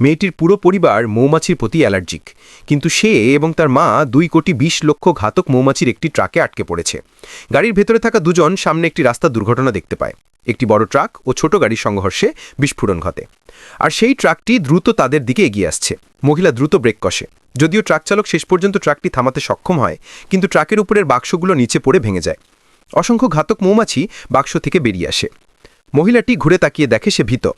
মেয়েটির পুরো পরিবার মৌমাছির প্রতি অ্যালার্জিক। কিন্তু সে এবং তার মা দুই কোটি বিশ লক্ষ ঘাতক মৌমাছির একটি ট্রাকে আটকে পড়েছে। গাড়ির ভেতরে থাকা দুজন সামনে একটি রাস্তা দুর্ঘটনা দেখতে পায়। একটি বড় ট্রাক ও ছোট গাড়ির সংঘর্ষে বিস্ফোরণ ঘটে। আর সেই ট্রাকটি দ্রুত তাদের দিকে এগিয়ে আসছে। মহিলা দ্রুত ব্রেক কষে। যদিও ট্রাক চালক শেষ পর্যন্ত ট্রাকটি থামাতে সক্ষম হয়, কিন্তু ট্রাকের উপরের বাক্সগুলো নিচে পড়ে ভেঙে যায়। অসংখ্য ঘাতক মৌমাছি বাক্স থেকে বেরিয়ে আসে। মহিলাটি ঘুরে তাকিয়ে দেখে সে ভীত।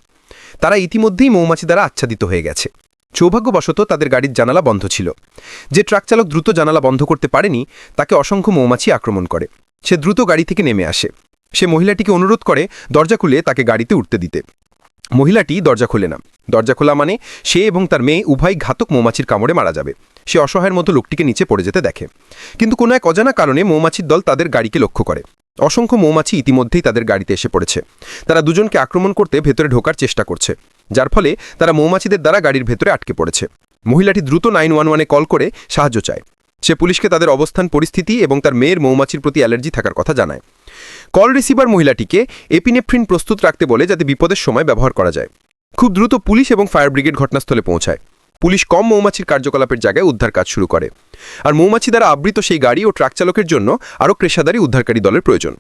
তারা ইতিমধ্যেই মৌমাছি দ্বারা আচ্ছাদিত হয়ে গেছে। সৌভাগ্যবশত তাদের গাড়ির জানালা বন্ধ ছিল। যে ট্রাক চালক দ্রুত জানালা বন্ধ করতে পারেনি, তাকে অসংখ্য মৌমাছি আক্রমণ করে। সে দ্রুত গাড়ি থেকে নেমে আসে। সে মহিলাটিকে অনুরোধ করে দরজা খুলে তাকে গাড়িতে উঠতে দিতে। মহিলাটি দরজা খোলে না। দরজা খোলা মানে সে এবং তার মেয়ে উভয় ঘাতক মৌমাছির কামড়ে মারা যাবে। সে অসহায়ের মতো লোকটিকে নিচে পড়ে যেতে দেখে। কিন্তু কোনো এক অজানা কারণে মৌমাছির দল তাদের গাড়িকে লক্ষ্য করে। অসংখ্য মৌমাছি ইতিমধ্যেই তাদের গাড়িতে এসে পড়েছে। তারা দুজনকে আক্রমণ করতে ভেতরে ঢোকার চেষ্টা করছে, যার ফলে তারা মৌমাছিদের দ্বারা গাড়ির ভেতরে আটকে পড়েছে। মহিলাটি দ্রুত নাইন ওয়ান ওয়ানে কল করে সাহায্য চায়। সে পুলিশকে তাদের অবস্থান, পরিস্থিতি এবং তার মেয়ের মৌমাছির প্রতি অ্যালার্জি থাকার কথা জানায়। কল রিসিভার মহিলাটিকে এপিনেফ্রিন প্রস্তুত রাখতে বলে যাতে বিপদের সময় ব্যবহার করা যায়। খুব দ্রুত পুলিশ এবং ফায়ার ব্রিগেড ঘটনাস্থলে পৌঁছায়। পুলিশ কম মৌমাছির কার্যকলাপের জায়গায় উদ্ধার কাজ শুরু করে। আর মৌমাছি দ্বারা আবৃত সেই গাড়ি ও ট্রাক চালকের জন্য আরও পেশাদারী উদ্ধারকারী দলের প্রয়োজন।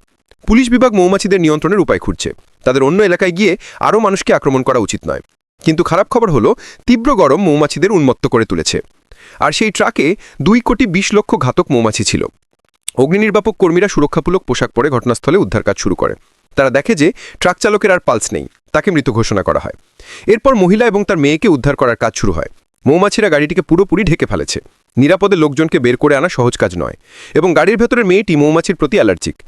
পুলিশ বিভাগ মৌমাছিদের নিয়ন্ত্রণের উপায় খুঁজছে। তাদের অন্য এলাকায় গিয়ে আরও মানুষকে আক্রমণ করা উচিত নয়। কিন্তু খারাপ খবর হলো, তীব্র গরম মৌমাছিদের উন্মত্ত করে তুলেছে। আর সেই ট্রাকে দুই কোটি বিশ লক্ষ ঘাতক মৌমাছি ছিল। অগ্নিনির্বাপক কর্মীরা সুরক্ষামূলক পোশাক পরে ঘটনাস্থলে উদ্ধার কাজ শুরু করে। তারা দেখে যে ট্রাক চালকের আর পালস নেই, তাকে মৃত ঘোষণা করা হয়। এরপর মহিলা এবং তার মেয়েকে উদ্ধার করার কাজ শুরু হয়। মৌমাছিরা গাড়িটিকে পুরোপুরি ঢেকে ফেলেছে। নিরাপদে লোকজনকে বের করে আনা সহজ কাজ নয় এবং গাড়ির ভেতরের মেয়েটি মৌমাছির প্রতি অ্যালার্জিক।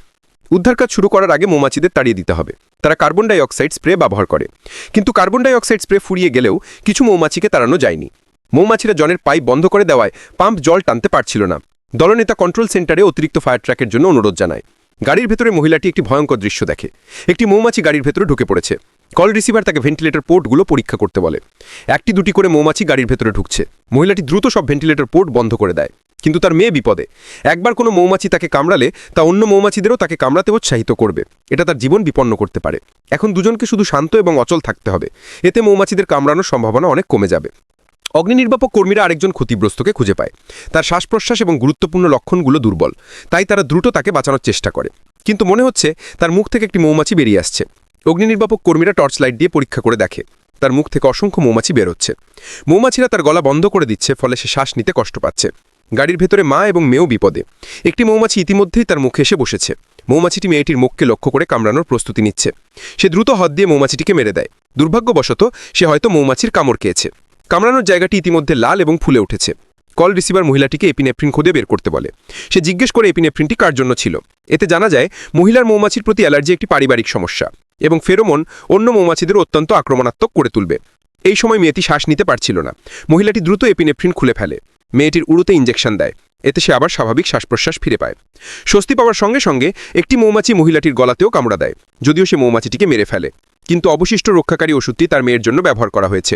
উদ্ধার কাজ শুরু করার আগে মৌমাছিদের তাড়িয়ে দিতে হবে। তারা কার্বন ডাই অক্সাইড স্প্রে ব্যবহার করে। কিন্তু কার্বন ডাই অক্সাইড স্প্রে ফুরিয়ে গেলেও কিছু মৌমাছিকে তাড়ানো যায়নি। মৌমাছিরা জনের পাইপ বন্ধ করে দেওয়ায় পাম্প জল টানতে পারছিল না। দলনেতা কন্ট্রোল সেন্টারে অতিরিক্ত ফায়ার ট্র্যাকের জন্য অনুরোধ জানায়। গাড়ির ভেতরে মহিলাটি একটি ভয়ঙ্কর দৃশ্য দেখে। একটি মৌমাছি গাড়ির ভেতরে ঢুকে পড়েছে। কল রিসিভার তাকে ভেন্টিলেটর পোর্টগুলো পরীক্ষা করতে বলে। একটি দুটি করে মৌমাছি গাড়ির ভেতরে ঢুকছে। মহিলাটি দ্রুত সব ভেন্টিলেটর পোর্ট বন্ধ করে দেয়। কিন্তু তার মেয়ে বিপদে। একবার কোনো মৌমাছি তাকে কামড়ালে, তা অন্য মৌমাছিদেরও তাকে কামড়াতে উৎসাহিত করবে। এটা তার জীবন বিপন্ন করতে পারে। এখন দুজনকে শুধু শান্ত এবং অচল থাকতে হবে। এতে মৌমাছিদের কামড়ানোর সম্ভাবনা অনেক কমে যাবে। অগ্নি নির্বাপক কর্মীরা আরেকজন ক্ষতিগ্রস্তকে খুঁজে পায়। তার শ্বাস প্রশ্বাস এবং গুরুত্বপূর্ণ লক্ষণগুলো দুর্বল। তাই তারা দ্রুত তাকে বাঁচানোর চেষ্টা করে। কিন্তু মনে হচ্ছে, তার মুখ থেকে একটি মৌমাছি বেরিয়ে আসছে। অগ্নিনির্বাপক কর্মীরা টর্চ লাইট দিয়ে পরীক্ষা করে দেখে। তার মুখ থেকে অসংখ্য মৌমাছি বেরোচ্ছে। মৌমাছিরা তার গলা বন্ধ করে দিচ্ছে, ফলে সে শ্বাস নিতে কষ্ট পাচ্ছে। গাড়ির ভেতরে মা এবং মেয়েও বিপদে। একটি মৌমাছি ইতিমধ্যেই তার মুখে এসে বসেছে। মৌমাছিটি মেয়েটির মুখকে লক্ষ্য করে কামড়ানোর প্রস্তুতি নিচ্ছে। সে দ্রুত হদ দিয়ে মৌমাছিটিকে মেরে দেয়। দুর্ভাগ্যবশত, সে হয়তো মৌমাছির কামড় খেয়েছে। কামড়ানোর জায়গাটি ইতিমধ্যে লাল এবং ফুলে উঠেছে। কল রিসিভার মহিলাটিকে এপিনেফ্রিন খুদে বের করতে বলে। সে জিজ্ঞেস করে এপিনেফ্রিনটি কার জন্য ছিল। এতে জানা যায়, মহিলার মৌমাছির প্রতি অ্যালার্জি একটি পারিবারিক সমস্যা। এবং ফেরোমন অন্য মৌমাছিদের অত্যন্ত আক্রমণাত্মক করে তুলবে। এই সময় মেয়েটি শ্বাস নিতে পারছিল না। মহিলাটি দ্রুত এপিনেফ্রিন খুলে ফেলে। মেয়েটির উড়ুতে ইঞ্জেকশন দেয়। এতে সে আবার স্বাভাবিক শ্বাস প্রশ্বাস ফিরে পায়। স্বস্তি পাওয়ার সঙ্গে সঙ্গে একটি মৌমাছি মহিলাটির গলাতেও কামড়া দেয়, যদিও সে মৌমাছিটিকে মেরে ফেলে। কিন্তু অবশিষ্ট রক্ষাকারী ওষুধটি তার মেয়ের জন্য ব্যবহার করা হয়েছে।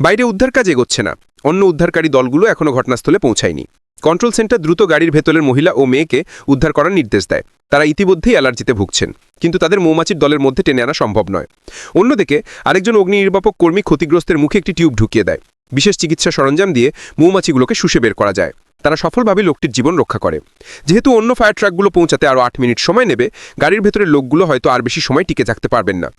বাইরে উদ্ধার কাজ এগোচ্ছে না। অন্য উদ্ধারকারী দলগুলো এখনও ঘটনাস্থলে পৌঁছায়নি। কন্ট্রোল সেন্টার দ্রুত গাড়ির ভেতরের মহিলা ও মেয়েকে উদ্ধার করার নির্দেশ দেয়। তারা ইতিমধ্যেই অ্যালার্জিতে ভুগছেন। কিন্তু তাদের মৌমাছির দলের মধ্যে টেনে আনা সম্ভব নয়। অন্যদিকে, আরেকজন অগ্নি নির্বাপক কর্মী ক্ষতিগ্রস্তের মুখে একটি টিউব ঢুকিয়ে দেয়। বিশেষ চিকিৎসা সরঞ্জাম দিয়ে মৌমাছিগুলোকে শুষে বের করা যায়। তারা সফলভাবে লোকটির জীবন রক্ষা করে। যেহেতু অন্য ফায়ার ট্রাকগুলো পৌঁছাতে আরও আট মিনিট সময় নেবে, গাড়ির ভেতরের লোকগুলো হয়তো আর বেশি সময় টিকে থাকতে পারবেন না।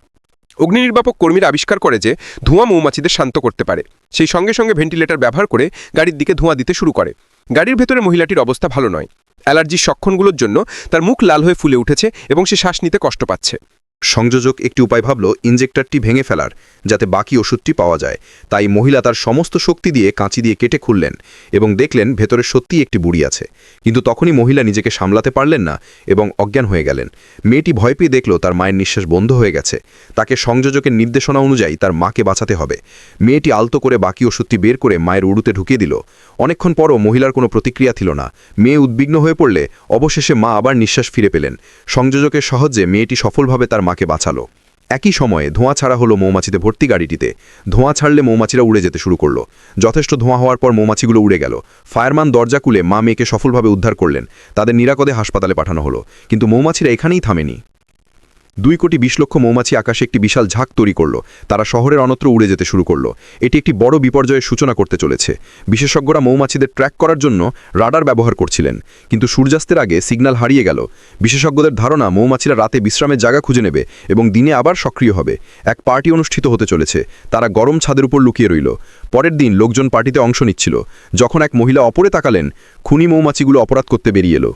অগ্নি নির্বাপক কর্মীরা আবিষ্কার করে যে, ধোঁয়া মৌমাছিদের শান্ত করতে পারে। সেই সঙ্গে সঙ্গে ভেন্টিলেটর ব্যবহার করে গাড়ির দিকে ধোঁয়া দিতে শুরু করে। গাড়ির ভেতরে মহিলাটির অবস্থা ভালো নয়। অ্যালার্জির সক্ষণগুলোর জন্য তার মুখ লাল হয়ে ফুলে উঠেছে এবং সে শ্বাস নিতে কষ্ট পাচ্ছে। সংযোজক একটি উপায় ভাবল ইনজেক্টরটি ভেঙে ফেলার, যাতে বাকি ওষুধটি পাওয়া যায়। তাই মহিলা তার সমস্ত শক্তি দিয়ে কাঁচি দিয়ে কেটে খুললেন এবং দেখলেন ভেতরে সত্যিই একটি বুড়ি আছে। কিন্তু তখনই মহিলা নিজেকে সামলাতে পারলেন না এবং অজ্ঞান হয়ে গেলেন। মেয়েটি ভয় পেয়ে দেখল তার মায়ের নিঃশ্বাস বন্ধ হয়ে গেছে। তাকে সংযোজকের নির্দেশনা অনুযায়ী তার মাকে বাঁচাতে হবে। মেয়েটি আলতো করে বাকি ওষুধটি বের করে মায়ের উড়ুতে ঢুকিয়ে দিল। অনেকক্ষণ পরও মহিলার কোনো প্রতিক্রিয়া ছিল না। মেয়ে উদ্বিগ্ন হয়ে পড়লে অবশেষে মা আবার নিঃশ্বাস ফিরে পেলেন। সংযোজকের সহজে মেয়েটি সফলভাবে তার মাকে বাঁচালো। একই সময়ে ধোঁয়া ছাড়া হলো মৌমাছিতে ভর্তি গাড়িটিতে। ধোঁয়া ছাড়লে মৌমাছিরা উড়ে যেতে শুরু করল। যথেষ্ট ধোঁয়া হওয়ার পর মৌমাছিগুলো উড়ে গেল। ফায়ারম্যান দরজা কুলে মা মেয়েকে সফলভাবে উদ্ধার করলেন। তাদের নিরাপদে হাসপাতালে পাঠানো হলো। কিন্তু মৌমাছিরা এখানেই থামেনি। দুই কোটি বিশ লক্ষ মৌমাছি আকাশে একটি বিশাল ঝাঁক তৈরি করল। তারা শহরের অনত্র উড়ে যেতে শুরু করল। এটি একটি বড় বিপর্যয়ের সূচনা করতে চলেছে। বিশেষজ্ঞরা মৌমাছিদের ট্র্যাক করার জন্য রাডার ব্যবহার করছিলেন। কিন্তু সূর্যাস্তের আগে সিগন্যাল হারিয়ে গেল। বিশেষজ্ঞদের ধারণা, মৌমাছিরা রাতে বিশ্রামের জায়গা খুঁজে নেবে এবং দিনে আবার সক্রিয় হবে। এক পার্টি অনুষ্ঠিত হতে চলেছে। তারা গরম ছাদের উপর লুকিয়ে রইল। পরের দিন লোকজন পার্টিতে অংশ নিচ্ছিল। যখন এক মহিলা অপরে তাকালেন, খুনি মৌমাছিগুলো অপরাধ করতে বেরিয়ে এলো।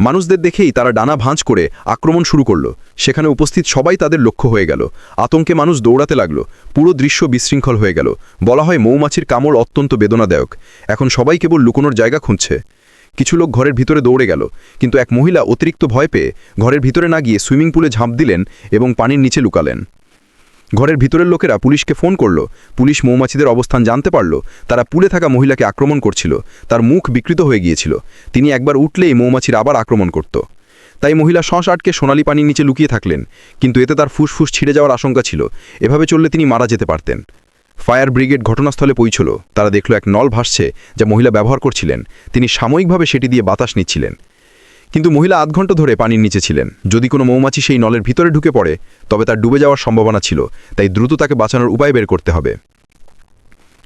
মানুষদের দেখেই তারা ডানা ভাঁজ করে আক্রমণ শুরু করল। সেখানে উপস্থিত সবাই তাদের লক্ষ্য হয়ে গেল। আতঙ্কে মানুষ দৌড়াতে লাগল। পুরো দৃশ্য বিশৃঙ্খল হয়ে গেল। বলা হয় মৌমাছির কামড় অত্যন্ত বেদনাদায়ক। এখন সবাই কেবল লুকোনোর জায়গা খুঁজছে। কিছু লোক ঘরের ভিতরে দৌড়ে গেল। কিন্তু এক মহিলা অতিরিক্ত ভয় পেয়ে ঘরের ভিতরে না গিয়ে সুইমিং পুলে ঝাঁপ দিলেন এবং পানির নিচে লুকালেন। ঘরের ভিতরের লোকেরা পুলিশকে ফোন করল। পুলিশ মৌমাছিদের অবস্থান জানতে পারল। তারা পুলে থাকা মহিলাকে আক্রমণ করছিল। তার মুখ বিকৃত হয়ে গিয়েছিল। তিনি একবার উঠলেই মৌমাছির আবার আক্রমণ করত। তাই মহিলা শ্বাস আটকে সোনালি পানির নিচে লুকিয়ে থাকলেন। কিন্তু এতে তার ফুসফুস ছিঁড়ে যাওয়ার আশঙ্কা ছিল। এভাবে চললে তিনি মারা যেতে পারতেন। ফায়ার ব্রিগেড ঘটনাস্থলে পৌঁছল। তারা দেখল এক নল ভাসছে যা মহিলা ব্যবহার করছিলেন। তিনি সাময়িকভাবে সেটি দিয়ে বাতাস নিচ্ছিলেন। কিন্তু মহিলা আধ ঘণ্টা ধরে পানির নিচে ছিলেন। যদি কোনো মৌমাছি সেই নলের ভিতরে ঢুকে পড়ে, তবে তার ডুবে যাওয়ার সম্ভাবনা ছিল, তাই দ্রুত তাকে বাঁচানোর উপায় বের করতে হবে।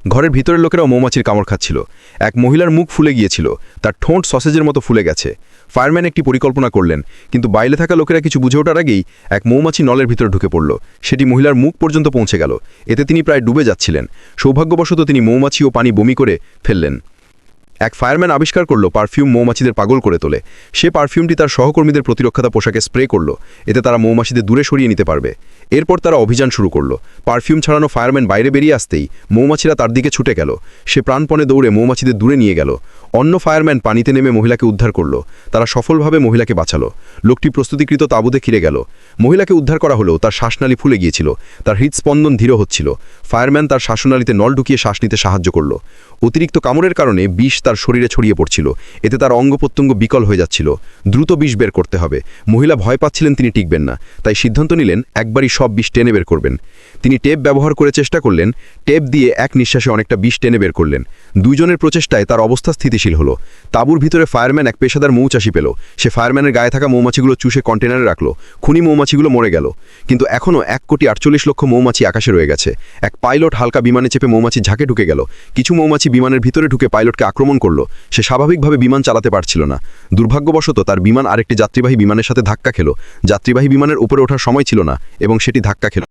ঘরের ভিতরের লোকেরাও মৌমাছির কামড় খাচ্ছিল। এক মহিলার মুখ ফুলে গিয়েছিল, তার ঠোঁট সসেজের মতো ফুলে গেছে। ফায়ারম্যান একটি পরিকল্পনা করলেন, কিন্তু বাইরে থাকা লোকেরা কিছু বুঝে ওঠার আগেই এক মৌমাছি নলের ভিতরে ঢুকে পড়ল। সেটি মহিলার মুখ পর্যন্ত পৌঁছে গেল। এতে তিনি প্রায় ডুবে যাচ্ছিলেন। সৌভাগ্যবশত তিনি মৌমাছি ও পানি বমি করে ফেললেন। এক ফায়ারম্যান আবিষ্কার করল পারফিউম মৌমাছিদের পাগল করে তোলে। সে পারফিউমটি তার সহকর্মীদের প্রতিরক্ষাতা পোশাকে স্প্রে করল। এতে তারা মৌমাছিদের দূরে সরিয়ে নিতে পারবে। এরপর তারা অভিযান শুরু করল। পারফিউম ছাড়ানো ফায়ারম্যান বাইরে বেরিয়ে আসতেই মৌমাছিরা তার দিকে ছুটে গেল। সে প্রাণপণে দৌড়ে মৌমাছিদের দূরে নিয়ে গেল। অন্য ফায়ারম্যান পানিতে নেমে মহিলাকে উদ্ধার করল। তারা সফলভাবে মহিলাকে বাঁচালো। লোকটি প্রস্তুতিকৃত তাঁবুতে খিরে গেল। মহিলাকে উদ্ধার করা হলেও তার শ্বাসনালী ফুলে গিয়েছিল। তার হৃদস্পন্দন ধীর হচ্ছিল। ফায়ারম্যান তার শ্বাসনালীতে নল ঢুকিয়ে শ্বাস নিতে সাহায্য করল। অতিরিক্ত কামড়ের কারণে বিষ তার শরীরে ছড়িয়ে পড়ছিল। এতে তার অঙ্গ প্রত্যঙ্গ বিকল হয়ে যাচ্ছিল। দ্রুত বিষ বের করতে হবে। মহিলা ভয় পাচ্ছিলেন তিনি টিকবেন না। তাই সিদ্ধান্ত নিলেন, একবারই সব বিষ টেনে বের করবেন। তিনি টেপ ব্যবহার করে চেষ্টা করলেন, টেপ দিয়ে এক নিঃশ্বাসে অনেকটা বিষ টেনে বের করলেন। দুইজনের প্রচেষ্টায় তার অবস্থা স্থিতিশীল হলো। তাঁবুর ভিতরে ফায়ারম্যান এক পেশাদার মৌচাষি পেল। সে ফায়ারম্যানের গায়ে থাকা মৌমাছিগুলো চুষে কন্টেনারে রাখল। খুনি মৌমাছিগুলো মরে গেল। কিন্তু এখনও এক কোটি আটচল্লিশ লক্ষ মৌমাছি আকাশে রয়ে গেছে। এক পাইলট হালকা বিমানে চেপে মৌমাছি ঝাঁকে ঢুকে গেল। কিছু মৌমাছি বিমানের ভিতরে ঢুকে পাইলটকে আক্রমণ করল, সে স্বাভাবিকভাবে বিমান চালাতে পারছিল না। দুর্ভাগ্যবশত তার বিমান আরেকটি যাত্রীবাহী বিমানের সাথে ধাক্কা খেল। যাত্রীবাহী বিমানের উপরে ওঠার সময় ছিল না এবং সেটি ধাক্কা খেল।